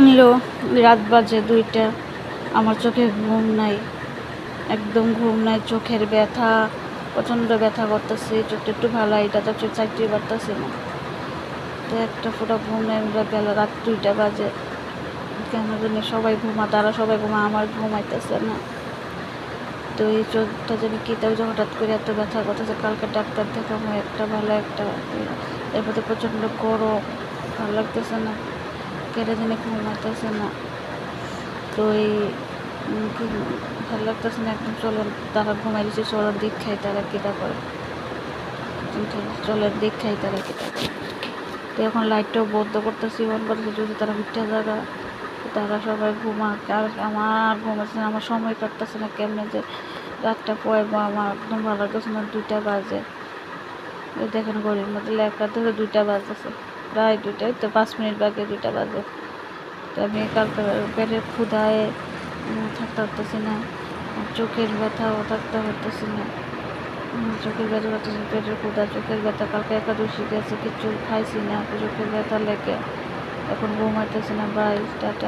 নিলো, রাত বাজে দুইটা। আমার চোখে ঘুম নাই। একদম ঘুম নাই, চোখের ব্যথা, প্রচণ্ড ব্যথা করতেছে। চোখটা একটু ভালো, এটা তো চোখ চাকরি পারতেছে না। তো একটা ফোটা ঘুম নাই বেলা রাত দুইটা বাজে। কেন জানি সবাই ঘুমা তারা সবাই ঘুমা আমার ঘুমাইতেছে না। তো এই চোখটা যেন কী তাও যে হঠাৎ করে এত ব্যথা করতেছে, কালকে ডাক্তার দেখাবো, একটা ভালো, একটা এরপর তো প্রচণ্ড গরম, ভালো লাগতেছে না। কেটে জানি ঘুমাইতেছে না তো এই ভালো লাগতেছে না একদম চলেন তারা ঘুমাই দিচ্ছে চলেন দিক খাই তারা কীটা করে চলেন দিক খাই তারা কীটা করে তো এখন লাইটটাও বন্ধ করতেছি অন করতেছি যদি তারা মিথ্যা জায়গা তারা সবাই ঘুমাক আর আমার ঘুমাচ্ছে না আমার সময় কাটতেছে না কেমনে যে রাতটা পড়ব আমার একদম ভালো লাগতেছে না দুইটা বাজে দেখেন ঘড়ির মধ্যে লেখা ধরে দুইটা বাজতেছে প্রায় দুইটাই, তো পাঁচ মিনিট বাকি দুইটা বাজে। তো আমি কালকে পেটের ক্ষুধায় থাকতে পারতেছি না। চোখের ব্যথাও থাকতে পারতেছি না। চোখের ব্যথা করতেছি, পেটের ক্ষুধা, চোখের ব্যথা। কালকে একাদশী গেছে কিছু খাইছি না, চোখের ব্যথা লেগে। এখন ঘুমাইতেছি না, বাই, টাটা।